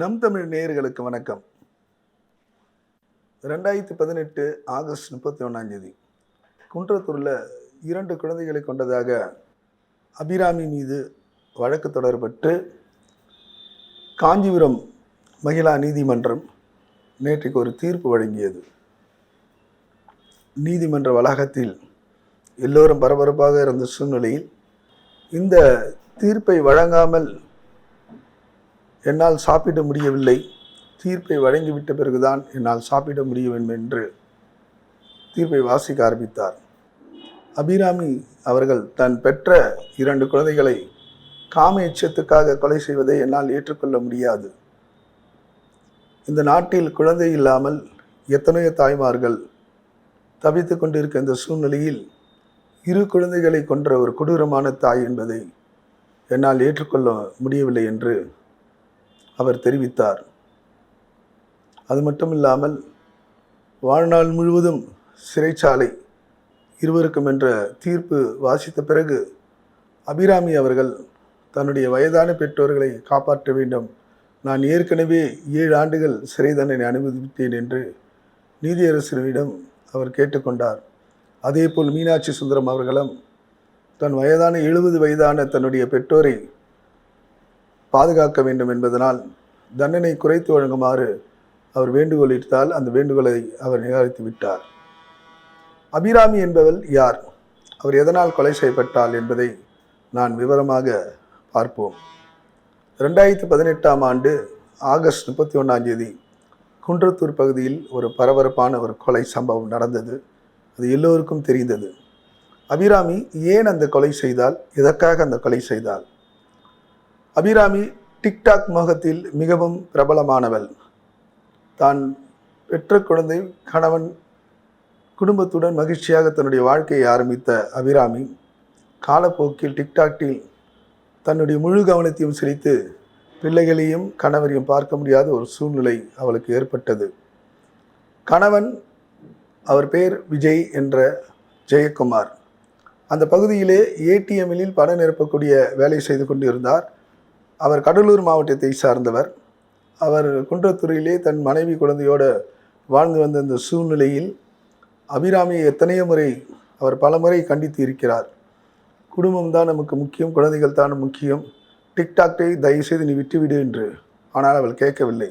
நம் தமிழ் நேயர்களுக்கு வணக்கம். ரெண்டாயிரத்தி பதினெட்டு ஆகஸ்ட் முப்பத்தி ஒன்றாம் தேதி குன்றத்தூரில் இரண்டு குழந்தைகளை கொண்டதாக அபிராமி மீது வழக்கு தொடரப்பட்டு காஞ்சிபுரம் மகிழா நீதிமன்றம் நேற்றைக்கு ஒரு தீர்ப்பு வழங்கியது. நீதிமன்ற வளாகத்தில் எல்லோரும் பரபரப்பாக இருந்த சூழ்நிலையில் இந்த தீர்ப்பை வழங்காமல் என்னால் சாப்பிட முடியவில்லை. தீர்ப்பை வழங்கிவிட்ட பிறகுதான் என்னால் சாப்பிட முடியும் என்று தீர்ப்பை வாசிக்க ஆரம்பித்தார். அபிராமி அவர்கள் தன் பெற்ற இரண்டு குழந்தைகளை காம எச்சத்துக்காக கொலை செய்வதை என்னால் ஏற்றுக்கொள்ள முடியாது. இந்த நாட்டில் குழந்தை இல்லாமல் எத்தனையோ தாய்மார்கள் தவித்து கொண்டிருக்க இந்த சூழ்நிலையில் இரு குழந்தைகளை கொன்ற ஒரு கொடூரமான தாய் என்பதை என்னால் ஏற்றுக்கொள்ள முடியவில்லை என்று அவர் தெரிவித்தார். அது மட்டும் இல்லாமல் வாழ்நாள் முழுவதும் சிறைச்சாலை இருவருக்கும் என்ற தீர்ப்பு வாசித்த பிறகு அபிராமி அவர்கள் தன்னுடைய வயதான பெற்றோர்களை காப்பாற்ற வேண்டும். நான் ஏற்கனவே ஏழு ஆண்டுகள் சிறை தண்டனை அனுமதித்தேன் என்று நீதியரசரிடம் அவர் கேட்டுக்கொண்டார். அதேபோல் மீனாட்சி சுந்தரம் அவர்களும் தன் வயதான எழுபது வயதான தன்னுடைய பெற்றோரை பாதுகாக்க வேண்டும் என்பதனால் தண்டனை குறைத்து வழங்குமாறு அவர் வேண்டுகோளிட்டால் அந்த வேண்டுகோளை அவர் நிராகரித்து விட்டார். அபிராமி என்பவள் யார்? அவர் எதனால் கொலை செய்யப்பட்டாள் என்பதை நான் விவரமாக பார்ப்போம். ரெண்டாயிரத்தி பதினெட்டாம் ஆண்டு ஆகஸ்ட் முப்பத்தி ஒன்றாம் தேதி குன்றத்தூர் பகுதியில் ஒரு பரபரப்பான ஒரு கொலை சம்பவம் நடந்தது. அது எல்லோருக்கும் தெரிந்தது. அபிராமி ஏன் அந்த கொலை செய்தால் எதற்காக அந்த கொலை செய்தால் அபிராமி டிக்டாக் மோகத்தில் மிகவும் பிரபலமானவள். தான் பெற்ற குழந்தை கணவன் குடும்பத்துடன் மகிழ்ச்சியாக தன்னுடைய வாழ்க்கையை ஆரம்பித்த அபிராமி காலப்போக்கில் டிக்டாக்கில் தன்னுடைய முழு கவனத்தையும் செலுத்து பிள்ளைகளையும் கணவரையும் பார்க்க முடியாத ஒரு சூழ்நிலை அவளுக்கு ஏற்பட்டது. கணவன் அவர் பெயர் விஜய் என்ற ஜெயக்குமார். அந்த பகுதியிலே ஏடிஎம்மில் பணம் நிரப்பக்கூடிய வேலை செய்து கொண்டிருந்தார். அவர் கடலூர் மாவட்டத்தை சார்ந்தவர். அவர் குன்றத்துறையிலே தன் மனைவி குழந்தையோடு வாழ்ந்து வந்த இந்த சூழ்நிலையில் அபிராமியை எத்தனையோ முறை அவர் பல முறை கண்டித்து இருக்கிறார். குடும்பம் தான் நமக்கு முக்கியம் குழந்தைகள் தான் முக்கியம். டிக்டாக்கை தயவுசெய்து நீ விட்டுவிடு என்று ஆனால் அவள் கேட்கவில்லை.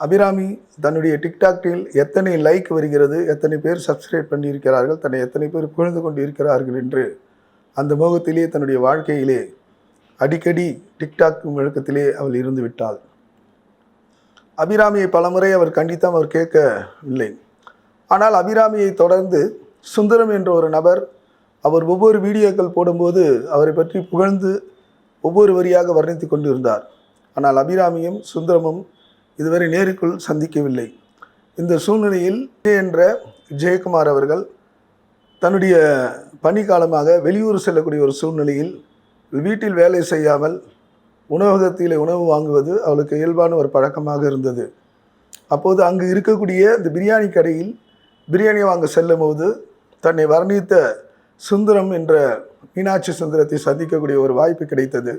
அபிராமி தன்னுடைய டிக்டாக்கில் எத்தனை லைக் வருகிறது எத்தனை பேர் சப்ஸ்கிரைப் பண்ணியிருக்கிறார்கள் தன்னை எத்தனை பேர் புகழ்ந்து கொண்டு இருக்கிறார்கள் என்று அந்த மோகத்திலே தன்னுடைய வாழ்க்கையிலே அடிக்கடி டிக்டாக் முழக்கத்திலே அவள் இருந்து விட்டாள். அபிராமியை பலமுறை அவர் கண்டித்தாம் அவர் கேட்கவில்லை. ஆனால் அபிராமியை தொடர்ந்து சுந்தரம் என்ற ஒரு நபர் அவர் ஒவ்வொரு வீடியோக்கள் போடும்போது அவரை பற்றி புகழ்ந்து ஒவ்வொரு வரியாக வர்ணித்து கொண்டிருந்தார். ஆனால் அபிராமியும் சுந்தரமும் இதுவரை நேருக்குள் சந்திக்கவில்லை. இந்த சூழ்நிலையில் என்ற ஜெயக்குமார் அவர்கள் தன்னுடைய பணி காலமாக வெளியூர் செல்லக்கூடிய ஒரு சூழ்நிலையில் வீட்டில் வேலை செய்யாமல் உணவகத்தில் உணவு வாங்குவது அவளுக்கு இயல்பான ஒரு பழக்கமாக இருந்தது. அப்போது அங்கு இருக்கக்கூடிய இந்த பிரியாணி கடையில் பிரியாணி வாங்க செல்லும் போது தன்னை வர்ணித்த சுந்தரம் என்ற மீனாட்சி சுந்தரத்தை சந்திக்கக்கூடிய ஒரு வாய்ப்பு கிடைத்தது.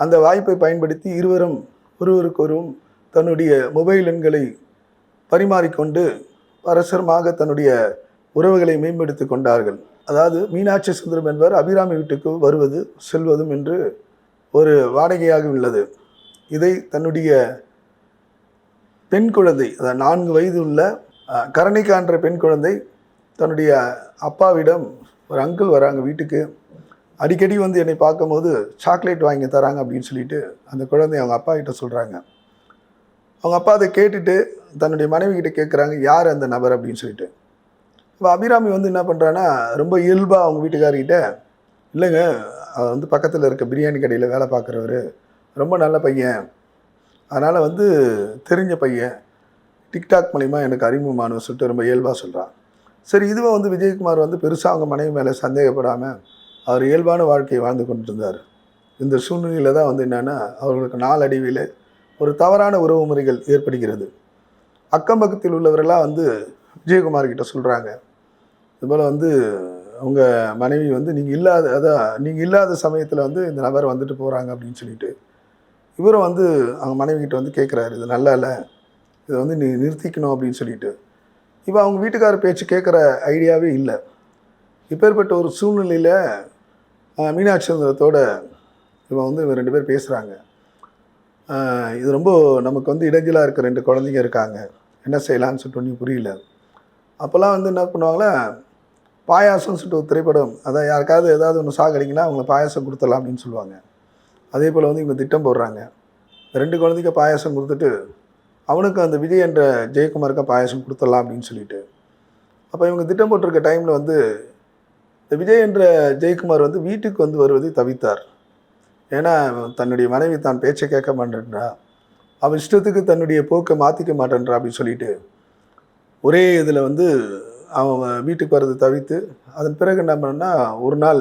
அந்த வாய்ப்பை பயன்படுத்தி இருவரும் ஒருவருக்கொருவரும் தன்னுடைய மொபைல் எண்களை பரிமாறிக்கொண்டு பரசரமாக தன்னுடைய உறவுகளை மேம்படுத்தி கொண்டார்கள். அதாவது மீனாட்சி சுந்தரம் என்பவர் அபிராமி வீட்டுக்கு வருவது செல்வதும் என்று ஒரு வாடகையாக உள்ளது. இதை தன்னுடைய பெண் குழந்தை அதாவது நான்கு வயது உள்ள அஹ், பெண் குழந்தை தன்னுடைய அப்பாவிடம் ஒரு அங்கிள் வராங்க வீட்டுக்கு. அடிக்கடி வந்து என்னை பார்க்கும்போது சாக்லேட் வாங்கி தராங்க அப்படின்னு சொல்லிட்டு அந்த குழந்தை அவங்க அப்பா கிட்ட சொல்கிறாங்க அவங்க அப்பா அதை கேட்டுட்டு தன்னுடைய மனைவி கிட்ட கேட்குறாங்க யார் அந்த நபர்? அப்படின்னு சொல்லிட்டு. இப்போ அபிராமி வந்து என்ன பண்ணுறான்னா ரொம்ப இயல்பாக அவங்க வீட்டுக்காரர்கிட்ட இல்லைங்க அவர் வந்து பக்கத்தில் இருக்க பிரியாணி கடையில் வேலை பார்க்குறவர் ரொம்ப நல்ல பையன். அதனால் வந்து தெரிஞ்ச பையன் டிக்டாக் மூலிமா எனக்கு அறிமுகமானு சொல்லிட்டு ரொம்ப இயல்பாக சொல்கிறான் சரி இதுவும் வந்து விஜயகுமார் வந்து பெருசாக அவங்க மனைவி மேலே சந்தேகப்படாமல் அவர் இயல்பான வாழ்க்கையை வாழ்ந்து கொண்டு இருந்தார் இந்த சூழ்நிலையில் தான் வந்து என்னென்னா அவர்களுக்கு நாளடைவில் ஒரு தவறான உறவு முறைகள் ஏற்படுகிறது. அக்கம் பக்கத்தில் உள்ளவரெல்லாம் வந்து விஜயகுமார் கிட்ட சொல்கிறாங்க இதுபோல் வந்து உங்கள் மனைவி வந்து நீங்கள் இல்லாத அதான் நீங்கள் இல்லாத சமயத்தில் வந்து இந்த நபர் வந்துட்டு போகிறாங்க அப்படின்னு சொல்லிட்டு இவரும் வந்து அவங்க மனைவி கிட்ட வந்து கேட்குறாரு இது நல்லா இல்லை. இதை வந்து நீ நிறுத்திக்கணும் அப்படின்னு சொல்லிட்டு. இப்போ அவங்க வீட்டுக்காரர் பேச்சு கேட்குற ஐடியாவே இல்லை. இப்பேற்பட்ட ஒரு சூழ்நிலையில் மீனாட்சி சுந்தரத்தோட இவன் வந்து இவன் ரெண்டு பேர் பேசுகிறாங்க இது ரொம்ப நமக்கு வந்து இடைஞ்சலாக இருக்க ரெண்டு குழந்தைங்க இருக்காங்க. என்ன செய்யலான்னு சொல்லிட்டு ஒன்றும் புரியல. அப்போல்லாம் வந்து என்ன பண்ணுவாங்களே பாயாசம் சொல்லிட்டு ஒரு திரைப்படம் அதான் யாருக்காவது ஏதாவது ஒன்று சாகடிங்கன்னா அவங்கள பாயாசம் கொடுத்துடலாம் அப்படின்னு சொல்லுவாங்க. அதே போல் வந்து இவங்க திட்டம் போடுறாங்க. ரெண்டு குழந்தைக்கு பாயாசம் கொடுத்துட்டு அவனுக்கு அந்த விஜய் என்ற ஜெயக்குமாருக்கு பாயாசம் கொடுத்துடலாம் அப்படின்னு சொல்லிட்டு. அப்போ இவங்க திட்டம் போட்டிருக்க டைமில் வந்து இந்த விஜய் என்ற ஜெயக்குமார் வந்து வீட்டுக்கு வந்து வருவதை தவித்தார். ஏன்னா தன்னுடைய மனைவி தான் பேச்சை கேட்க மாட்டேன்றா அவன் இஷ்டத்துக்கு தன்னுடைய போக்கை மாற்றிக்க மாட்டேன்றா அப்படின்னு சொல்லிட்டு ஒரே இதில் வந்து அவன் வீட்டுக்கு வர்றதை தவிர்த்து அதன் பிறகு என்ன பண்ணா ஒரு நாள்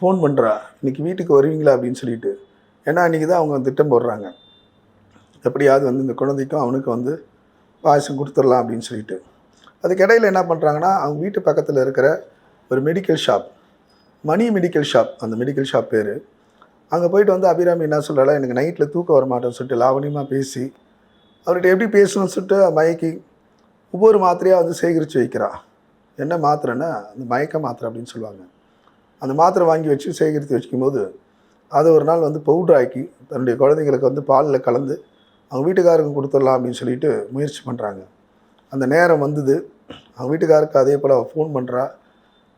ஃபோன் பண்ணுறா இன்றைக்கி வீட்டுக்கு வருவீங்களா? அப்படின்னு சொல்லிட்டு. ஏன்னா அன்றைக்கி தான் அவங்க திட்டம் போடுறாங்க. எப்படியாவது வந்து இந்த குழந்தைக்கும் அவனுக்கு வந்து பாயசம் கொடுத்துடலாம் அப்படின்னு சொல்லிட்டு. அதுக்கு இடையில என்ன பண்ணுறாங்கன்னா அவங்க வீட்டு பக்கத்தில் இருக்கிற ஒரு medical shop Mani medical shop அந்த மெடிக்கல் ஷாப் பேர். அங்கே போயிட்டு வந்து அபிராமி என்ன சொல்கிறாளா எனக்கு நைட்டில் தூக்கம் வர மாட்டேன்னு சொல்லிட்டு லாவணியமாக பேசி அவர்கிட்ட எப்படி பேசணும்னு சொல்லிட்டு மயக்கி ஒவ்வொரு மாத்திரையாக வந்து சேகரித்து வைக்கிறா. என்ன மாத்திரைன்னா அந்த மயக்க மாத்திரை அப்படின்னு சொல்லுவாங்க. அந்த மாத்திரை வாங்கி வச்சு சேகரித்து வச்சுக்கும்போது அதை ஒரு நாள் வந்து பவுடர் ஆக்கி தன்னுடைய குழந்தைங்களுக்கு வந்து பாலில் கலந்து அவங்க வீட்டுக்காரருக்கு கொடுத்துடலாம் அப்படின்னு சொல்லிட்டு முயற்சி பண்ணுறாங்க அந்த நேரம் வந்தது. அவங்க வீட்டுக்காருக்கு அதே போல் ஃபோன் பண்ணுறா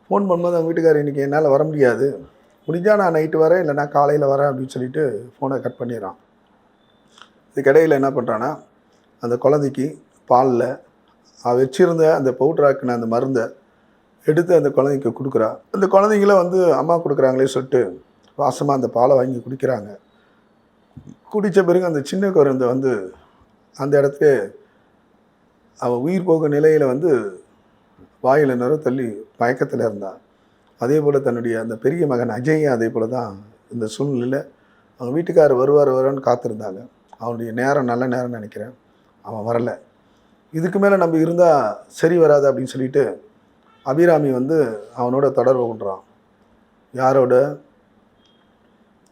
ஃபோன் பண்ணும்போது அவங்க வீட்டுக்காரர் இன்றைக்கி என்னால் வர முடியாது. முடிஞ்சால் நான் நைட்டு வரேன் இல்லைனா காலையில் வரேன் அப்படின்னு சொல்லிட்டு ஃபோனை கட் பண்ணிடுறான். இதுக்கிடையில் என்ன பண்ணுறான்னா அந்த குழந்தைக்கு பாலில் அவள் வச்சிருந்த அந்த பவுட்ராக்கின அந்த மருந்தை எடுத்து அந்த குழந்தைக்கு கொடுக்குறா. அந்த குழந்தைங்கள வந்து அம்மா கொடுக்குறாங்களே சொல்லிட்டு வாசமாக அந்த பாலை வாங்கி குடிக்கிறாங்க. குடித்த பிறகு அந்த சின்ன குழந்தை வந்து அந்த இடத்துல அவள் உயிர் போக நிலையில் வந்து வாயில் நிற தள்ளி மயக்கத்தில் இருந்தான் அதே போல் தன்னுடைய அந்த பெரிய மகன் அஜயும் அதே போல் தான் இந்த சூழ்நிலையில் அவங்க வீட்டுக்காரர் வருவார் வருவான்னு காத்திருந்தாங்க. அவனுடைய நேரம் நல்ல நேரம்னு நினைக்கிறேன். அவன் வரலை. இதுக்கு மேலே நம்ம இருந்தால் சரி வராது அப்படின்னு சொல்லிட்டு அபிராமி வந்து அவனோட தொடர்பு கொண்டுறான். யாரோட?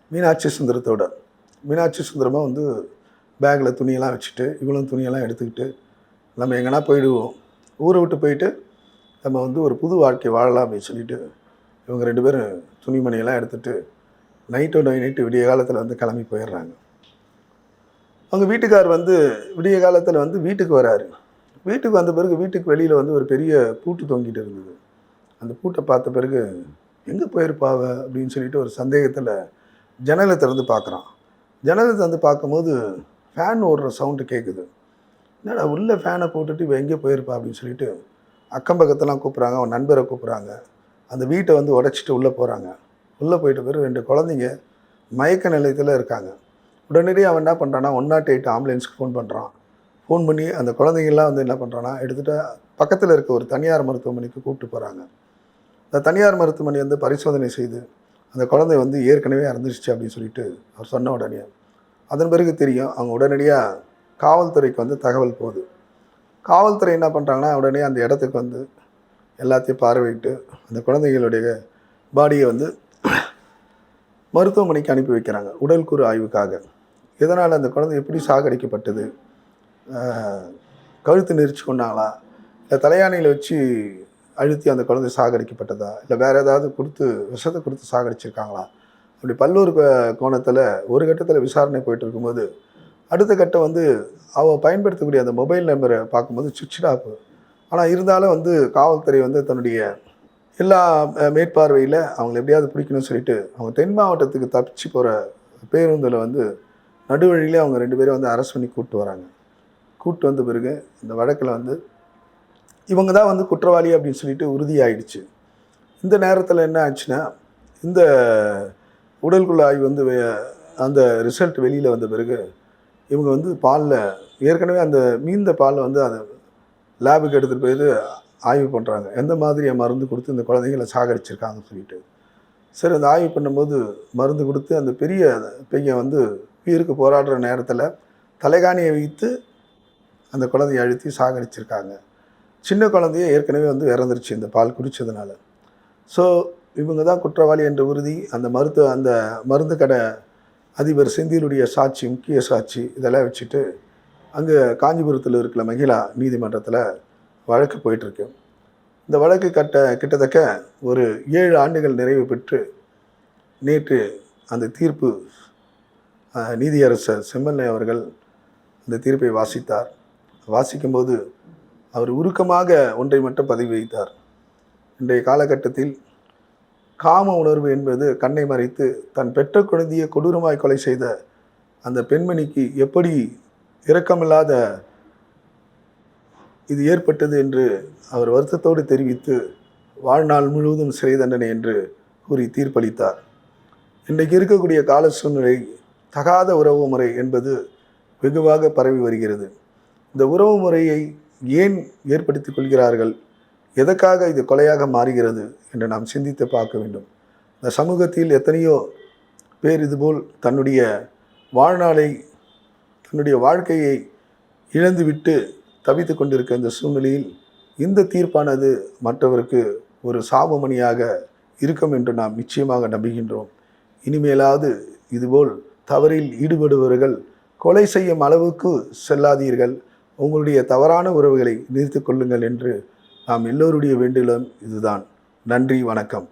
மீனாட்சி சுந்தரத்தோட. மீனாட்சி சுந்தரமாக வந்து பேக்கில் துணியெல்லாம் வச்சுட்டு இவளும் துணியெல்லாம் எடுத்துக்கிட்டு நம்ம எங்கன்னா போயிடுவோம். ஊரை விட்டு போயிட்டு நம்ம வந்து ஒரு புது வாழ்க்கை வாழலாம் அப்படின்னு சொல்லிட்டு இவங்க ரெண்டு பேரும் துணிமணியெல்லாம் எடுத்துகிட்டு நைட்டோட நைட்டு விடிய காலத்தில் வந்து கிளம்பி போயிடுறாங்க. அவங்க வீட்டுக்கார் வந்து விடிய காலத்தில் வந்து வீட்டுக்கு வராரு. வீட்டுக்கு வந்த பிறகு வீட்டுக்கு வெளியில் வந்து ஒரு பெரிய பூட்டு தொங்கிட்டு இருந்தது. அந்த பூட்டை பார்த்த பிறகு எங்கே போயிருப்பாவ அப்படின்னு சொல்லிட்டு ஒரு சந்தேகத்தில் ஜன்னலை திறந்து பார்க்குறான். ஜன்னலை திறந்து பார்க்கும்போது ஃபேன் ஓடுற சவுண்டு கேட்குது என்னடா உள்ளே ஃபேனை போட்டுட்டு இவன் எங்கே போயிருப்பா? அப்படின்னு சொல்லிட்டு அக்கம் பக்கத்தெல்லாம் கூப்பிட்றாங்க அவன் நண்பரை கூப்பிட்றாங்க. அந்த வீட்டை வந்து உடைச்சிட்டு உள்ளே போகிறாங்க உள்ளே போயிட்ட பிறகு ரெண்டு குழந்தைங்க மயக்க நிலையத்தில் இருக்காங்க. உடனடியாக அவன் என்ன பண்ணுறான்னா ஒன் நாட் எயிட் ஆம்புலன்ஸ்க்கு ஃபோன் பண்ணுறான் ஃபோன் பண்ணி அந்த குழந்தைங்கள்லாம் வந்து என்ன பண்ணுறான்னா எடுத்துகிட்டு பக்கத்தில் இருக்க ஒரு தனியார் மருத்துவமனைக்கு கூப்பிட்டு போகிறாங்க அந்த தனியார் மருத்துவமனை வந்து பரிசோதனை செய்து அந்த குழந்தை வந்து ஏற்கனவே இறந்துருச்சு அப்படின்னு சொல்லிட்டு அவர் சொன்ன உடனே அதன் பிறகு தெரியும் அவங்க உடனடியாக காவல்துறைக்கு வந்து தகவல் போகுது. காவல்துறை என்ன பண்ணுறாங்கன்னா உடனே அந்த இடத்துக்கு வந்து எல்லாத்தையும் பார்வையிட்டு அந்த குழந்தைகளுடைய பாடியை வந்து மருத்துவமனைக்கு அனுப்பி வைக்கிறாங்க உடல் குறு ஆய்வுக்காக. இதனால் அந்த குழந்தை எப்படி சாகடிக்கப்பட்டது? கழுத்து நெரிச்சு கொண்டாங்களா? இல்லை தலையானையில் வச்சு அழுத்தி அந்த குழந்தை சாகடிக்கப்பட்டதா? இல்லை வேறு ஏதாவது கொடுத்து விஷத்தை கொடுத்து சாகடிச்சிருக்காங்களா? அப்படி பல்லூர் கோணத்தில் ஒரு கட்டத்தில் விசாரணை போயிட்டு இருக்கும்போது அடுத்த கட்டம் வந்து அவள் பயன்படுத்தக்கூடிய அந்த மொபைல் நம்பரை பார்க்கும்போது சுவிட்ச் ஆஃப் ஆனால் இருந்தாலும் வந்து காவல்துறை வந்து தன்னுடைய எல்லா மேற்பார்வையில் அவங்களை எப்படியாவது பிடிக்கணும்னு சொல்லிட்டு அவங்க தென் மாவட்டத்துக்கு தப்பிச்சு போகிற பேருந்தில் வந்து நடுவழியிலே அவங்க ரெண்டு பேரும் வந்து அரசு பண்ணி கூப்பிட்டு வராங்க. கூப்பிட்டு வந்த பிறகு இந்த வழக்கில் வந்து இவங்க தான் வந்து குற்றவாளி அப்படின்னு சொல்லிட்டு உறுதியாயிடுச்சு. இந்த நேரத்தில் என்ன ஆச்சுன்னா இந்த உடல்குள்ள ஆய்வு வந்து அந்த ரிசல்ட் வெளியில் வந்த பிறகு இவங்க வந்து பாலில் ஏற்கனவே அந்த மீந்த பாலை வந்து அதை லேபுக்கு எடுத்துகிட்டு போயிட்டு ஆய்வு பண்ணுறாங்க எந்த மாதிரியை மருந்து கொடுத்து இந்த குழந்தைங்களை சாகடிச்சிருக்காங்கன்னு சொல்லிட்டு. சரி அந்த ஆய்வு பண்ணும்போது மருந்து கொடுத்து அந்த பெரிய பையன் வந்து உயிருக்கு போராடுற நேரத்தில் தலைகாணியை வைத்து அந்த குழந்தையை அழுத்தி சாகடிச்சிருக்காங்க. சின்ன குழந்தைய ஏற்கனவே வந்து இறந்துருச்சு இந்த பால் குடித்ததுனால ஸோ இவங்க தான் குற்றவாளி என்ற உறுதி. அந்த மருத்துவ அந்த மருந்து கடை அதிபர் செந்திலுடைய சாட்சி முக்கிய சாட்சி இதெல்லாம் வச்சுட்டு அங்கே காஞ்சிபுரத்தில் இருக்கிற மகிழா நீதிமன்றத்தில் வழக்கு போயிட்டுருக்கு. இந்த வழக்கு கட்ட கிட்டத்தட்ட ஒரு ஏழு ஆண்டுகள் நிறைவு பெற்று நேற்று அந்த தீர்ப்பு நீதியரசர் செம்மல்லை அவர்கள் அந்த தீர்ப்பை வாசித்தார். வாசிக்கும்போது அவர் உருக்கமாக ஒன்றை மட்டும் பதிவு வைத்தார். இன்றைய காலகட்டத்தில் காம உணர்வு என்பது கண்ணை மறைத்து தன் பெற்ற குழந்தையை கொடூரமாய் கொலை செய்த அந்த பெண்மணிக்கு எப்படி இரக்கமில்லாத இது ஏற்பட்டது என்று அவர் வருத்தத்தோடு தெரிவித்து வாழ்நாள் முழுவதும் சிறை தண்டனை என்று கூறி தீர்ப்பளித்தார். இன்றைக்கு இருக்கக்கூடிய கால சூழ்நிலை தகாத உறவு முறை என்பது வெகுவாக பரவி வருகிறது. இந்த உறவு முறையை ஏன் ஏற்படுத்திக் கொள்கிறார்கள்? எதற்காக இது கொலையாக மாறுகிறது என்று நாம் சிந்தித்து பார்க்க வேண்டும். இந்த சமூகத்தில் எத்தனையோ பேர் இதுபோல் தன்னுடைய வாழ்நாளை தன்னுடைய வாழ்க்கையை இழந்துவிட்டு தவித்து கொண்டிருக்க இந்த சூழ்நிலையில் இந்த தீர்ப்பானது மற்றவருக்கு ஒரு சாபமணியாக இருக்கும் என்று நாம் நிச்சயமாக நம்புகின்றோம். இனிமேலாவது இதுபோல் தவறில் ஈடுபடுபவர்கள் கொலை செய்யும் அளவுக்கு செல்லாதீர்கள். உங்களுடைய தவறான உறவுகளை நிறுத்திக் கொள்ளுங்கள் என்று நாம் எல்லோருடைய வேண்டுதலும் இதுதான். நன்றி வணக்கம்.